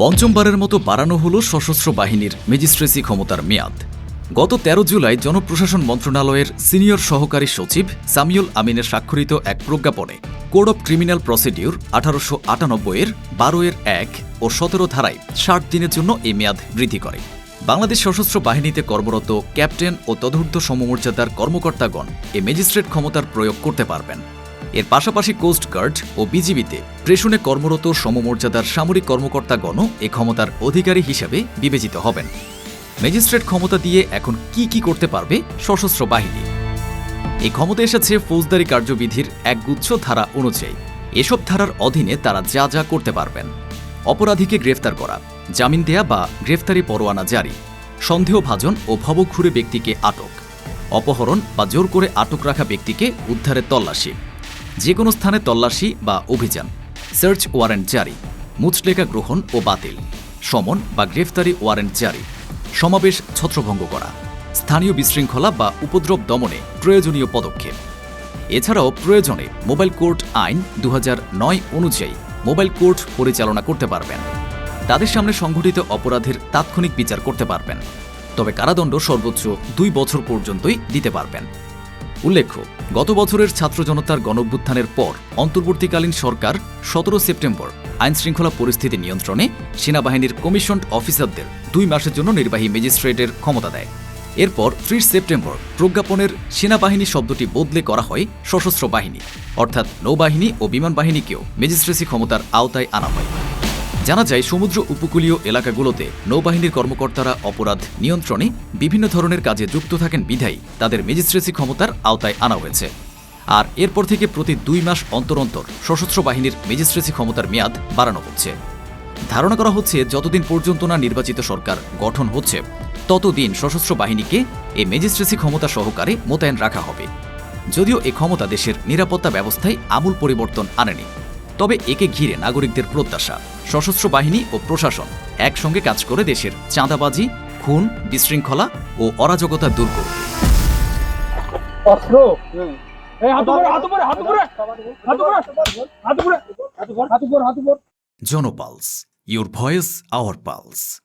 পঞ্চমবারের মতো বাড়ানো হল সশস্ত্র বাহিনীর ম্যাজিস্ট্রেসি ক্ষমতার মেয়াদ। গত ১৩ জুলাই জনপ্রশাসন মন্ত্রণালয়ের সিনিয়র সহকারী সচিব সামিউল আমিনের স্বাক্ষরিত এক প্রজ্ঞাপনে কোড অব ক্রিমিনাল প্রসিডিউর আঠারোশো আটানব্বইয়ের বারো এর এক ও সতেরো ধারায় ষাট দিনের জন্য এই মেয়াদ বৃদ্ধি করে। বাংলাদেশ সশস্ত্র বাহিনীতে কর্মরত ক্যাপ্টেন ও তদূর্ধ্ব সমমর্যাদার কর্মকর্তাগণ এ ম্যাজিস্ট্রেট ক্ষমতার প্রয়োগ করতে পারবেন। এর পাশাপাশি কোস্ট গার্ড ও বিজিবিতে প্রেষণে কর্মরত সমমর্যাদার সামরিক কর্মকর্তাগণও এ ক্ষমতার অধিকারী হিসেবে বিবেচিত হবেন। ম্যাজিস্ট্রেট ক্ষমতা দিয়ে এখন কি কি করতে পারবে সশস্ত্র বাহিনী? এই ক্ষমতা এসেছে ফৌজদারি কার্যবিধির একগুচ্ছ ধারা অনুযায়ী। এসব ধারার অধীনে তারা যা যা করতে পারবেন। অপরাধীকে গ্রেফতার করা, জামিন দেয়া বা গ্রেফতারি পরোয়ানা জারি সন্দেহভাজন ও ভবঘুরে ব্যক্তিকে আটক, অপহরণ বা জোর করে আটক রাখা ব্যক্তিকে উদ্ধারের তল্লাশি। যে কোনো স্থানে তল্লাশি বা অভিযান। সার্চ ওয়ারেন্ট জারি, মুচলেখা গ্রহণ ও বাতিল। সমন বা গ্রেফতারি ওয়ারেন্ট জারি, সমাবেশ ছত্রভঙ্গ করা। স্থানীয় বিশৃঙ্খলা বা উপদ্রব দমনে প্রয়োজনীয় পদক্ষেপ। এছাড়াও প্রয়োজনে মোবাইল কোর্ট আইন দু হাজার নয় অনুযায়ী মোবাইল কোর্ট পরিচালনা করতে পারবেন। তাদের সামনে সংঘটিত অপরাধের তাৎক্ষণিক বিচার করতে পারবেন। তবে কারাদণ্ড সর্বোচ্চ দুই বছর পর্যন্তই দিতে পারবেন। উল্লেখ্য, গত বছরের ছাত্র জনতার গণঅভ্যুত্থানের পর অন্তর্বর্তীকালীন সরকার সতেরো সেপ্টেম্বর আইনশৃঙ্খলা পরিস্থিতি নিয়ন্ত্রণে সেনাবাহিনীর কমিশনড অফিসারদের দুই মাসের জন্য নির্বাহী ম্যাজিস্ট্রেটের ক্ষমতা দেয়। এরপর ত্রিশ সেপ্টেম্বর প্রজ্ঞাপনের সেনাবাহিনী শব্দটি বদলে করা হয় সশস্ত্র বাহিনী, অর্থাৎ নৌবাহিনী ও বিমান বাহিনীকেও ম্যাজিস্ট্রেসি ক্ষমতার আওতায় আনা হয়। জানা যায়, সমুদ্র উপকূলীয় এলাকাগুলোতে নৌবাহিনীর কর্মকর্তারা অপরাধ নিয়ন্ত্রণে বিভিন্ন ধরনের কাজে যুক্ত থাকেন বিধায়ী। তাদের ম্যাজিস্ট্রেসি ক্ষমতার আওতায় আনা হয়েছে। আর এরপর থেকে প্রতি দুই মাস অন্তর অন্তর সশস্ত্র বাহিনীর ম্যাজিস্ট্রেসি ক্ষমতার মেয়াদ বাড়ানো হচ্ছে। ধারণা করা হচ্ছে, যতদিন পর্যন্ত না নির্বাচিত সরকার গঠন হচ্ছে, ততদিন সশস্ত্র বাহিনীকে এই ম্যাজিস্ট্রেসি ক্ষমতা সহকারে মোতায়েন রাখা হবে। যদিও এ ক্ষমতা দেশের নিরাপত্তা ব্যবস্থায় আমূল পরিবর্তন আনেনি। তবে একে ঘিরে নাগরিকদের প্রত্যাশা সশস্ত্র বাহিনী ও প্রশাসন একসঙ্গে কাজ করে দেশের চাঁদাবাজি খুন বিশৃঙ্খলা ও অরাজকতা দূর করবে Jan Pulse your voice our pulse.